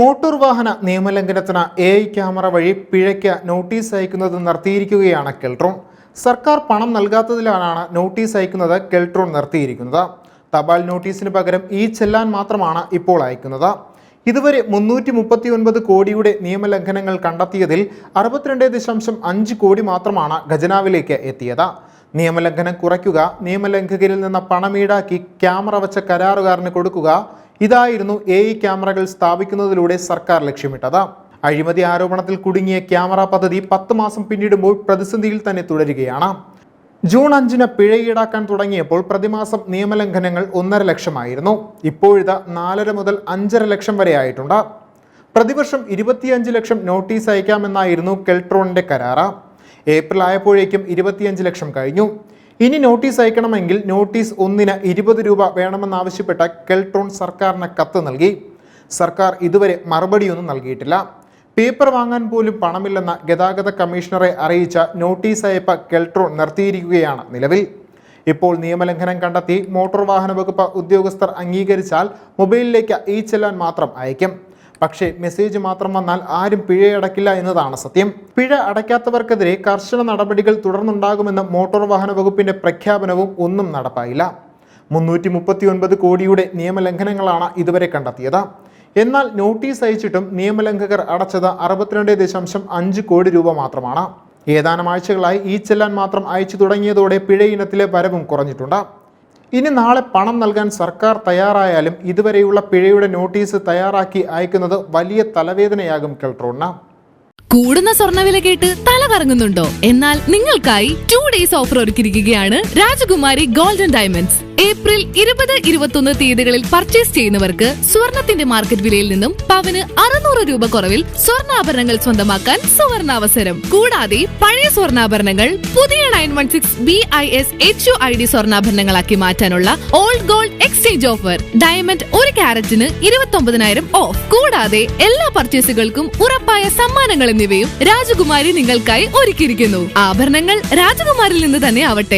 Motor വാഹന നിയമലംഘനത്തിന് A I camera വഴി പിഴയ്ക്ക് notice അയക്കുന്നത് നിർത്തിയിരിക്കുകയാണ് കെൽട്രോൺ. സർക്കാർ പണം നൽകാത്തതിലാണ് നോട്ടീസ് അയക്കുന്നത് കെൽട്രോൺ നിർത്തിയിരിക്കുന്നത്. തപാൽ നോട്ടീസിന് പകരം ഈ ചെല്ലാൻ മാത്രമാണ് ഇപ്പോൾ അയക്കുന്നത്. ഇതുവരെ മുന്നൂറ്റി മുപ്പത്തി ഒൻപത് കോടിയുടെ നിയമലംഘനങ്ങൾ കണ്ടെത്തിയതിൽ അറുപത്തിരണ്ട് ദശാംശം അഞ്ച് കോടി മാത്രമാണ് ഖജനാവിലേക്ക് എത്തിയത്. നിയമലംഘനം കുറയ്ക്കുക നിയമലംഘകരിൽ നിന്ന് പണം ഈടാക്കി ക്യാമറ വച്ച കരാറുകാരന് കൊടുക്കുക ഇതായിരുന്നു എ ഇ ക്യാമറകൾ സ്ഥാപിക്കുന്നതിലൂടെ സർക്കാർ ലക്ഷ്യമിട്ടത്. അഴിമതി ആരോപണത്തിൽ കുടുങ്ങിയ ക്യാമറ പദ്ധതി പത്ത് മാസം പിന്നിടുമ്പോൾ പ്രതിസന്ധിയിൽ തന്നെ തുടരുകയാണ്. ജൂൺ അഞ്ചിന് പിഴ ഈടാക്കാൻ തുടങ്ങിയപ്പോൾ പ്രതിമാസം നിയമലംഘനങ്ങൾ ഒന്നര ലക്ഷമായിരുന്നു. ഇപ്പോഴിത് നാലര മുതൽ അഞ്ചര ലക്ഷം വരെ ആയിട്ടുണ്ട്. പ്രതിവർഷം ഇരുപത്തിയഞ്ച് ലക്ഷം നോട്ടീസ് അയക്കാമെന്നായിരുന്നു കെൽട്രോണിന്റെ കരാറ്. ഏപ്രിൽ ആയപ്പോഴേക്കും ഇരുപത്തിയഞ്ച് ലക്ഷം കഴിഞ്ഞു. ഇനി നോട്ടീസ് അയക്കണമെങ്കിൽ നോട്ടീസ് ഒന്നിന് ഇരുപത് രൂപ വേണമെന്നാവശ്യപ്പെട്ട കെൽട്രോൺ സർക്കാരിന് കത്ത് നൽകി. സർക്കാർ ഇതുവരെ മറുപടിയൊന്നും നൽകിയിട്ടില്ല. പേപ്പർ വാങ്ങാൻ പോലും പണമില്ലെന്ന ഗതാഗത കമ്മീഷണറെ അറിയിച്ച നോട്ടീസ് അയപ്പ് കെൽട്രോൺ നിർത്തിയിരിക്കുകയാണ് നിലവിൽ. ഇപ്പോൾ നിയമലംഘനം കണ്ടെത്തി മോട്ടോർ വാഹന വകുപ്പ് ഉദ്യോഗസ്ഥർ അംഗീകരിച്ചാൽ മൊബൈലിലേക്ക് ഈ ചെല്ലാൻ മാത്രം അയക്കും. പക്ഷേ മെസ്സേജ് മാത്രം വന്നാൽ ആരും പിഴയടക്കില്ല എന്നതാണ് സത്യം. പിഴ അടയ്ക്കാത്തവർക്കെതിരെ കർശന നടപടികൾ തുടർന്നുണ്ടാകുമെന്ന മോട്ടോർ വാഹന വകുപ്പിന്റെ പ്രഖ്യാപനവും ഒന്നും നടപ്പായില്ല. മുന്നൂറ്റി മുപ്പത്തി ഒൻപത് കോടിയുടെ നിയമലംഘനങ്ങളാണ് ഇതുവരെ കണ്ടെത്തിയത്. എന്നാൽ നോട്ടീസ് അയച്ചിട്ടും നിയമലംഘകർ അടച്ചത് അറുപത്തിരണ്ട് ദശാംശം അഞ്ച് കോടി രൂപ മാത്രമാണ്. ഏതാനും ആഴ്ചകളായി ഈ ചെല്ലാൻ മാത്രം അയച്ചു തുടങ്ങിയതോടെ പിഴ ഇനത്തിലെ വരവും കുറഞ്ഞിട്ടുണ്ട്. ഇനി നാളെ പണം നൽകാൻ സർക്കാർ തയ്യാറായാലും ഇതുവരെയുള്ള പിഴയുടെ നോട്ടീസ് തയ്യാറാക്കി അയക്കുന്നത് വലിയ തലവേദനയാകും കെൽട്രോണിന് കൂടുന്ന സ്വർണവില കേട്ട് തല കറങ്ങുന്നുണ്ടോ? എന്നാൽ നിങ്ങൾക്കായി ടു ഡേയ്സ് ഓഫർ ഒരുക്കിയിരിക്കുകയാണ് രാജകുമാരി ഗോൾഡൻ ഡയമണ്ട്സ് ഏപ്രിൽ ഇരുപത് ഇരുപത്തൊന്ന് തീയതികളിൽ പർച്ചേസ് ചെയ്യുന്നവർക്ക് സ്വർണത്തിന്റെ മാർക്കറ്റ് വിലയിൽ നിന്നും പവന് അറുന്നൂറ് രൂപ കുറവിൽ സ്വർണാഭരണങ്ങൾ സ്വന്തമാക്കാൻ സുവർണാവസരം. കൂടാതെ പഴയ സ്വർണാഭരണങ്ങൾ പുതിയ nine one six B I S H U I D സ്വർണാഭരണങ്ങളാക്കി മാറ്റാനുള്ള old gold exchange offer diamond ഒരു ക്യാരറ്റിന് ഇരുപത്തി ഒമ്പതിനായിരം ഓഫ് കൂടാതെ എല്ലാ പർച്ചേസുകൾക്കും ഉറപ്പായ സമ്മാനങ്ങൾ എന്നിവയും രാജകുമാരി നിങ്ങൾക്കായി ഒരുക്കിയിരിക്കുന്നു. ആഭരണങ്ങൾ രാജകുമാരിൽ നിന്ന് തന്നെ ആവട്ടെ.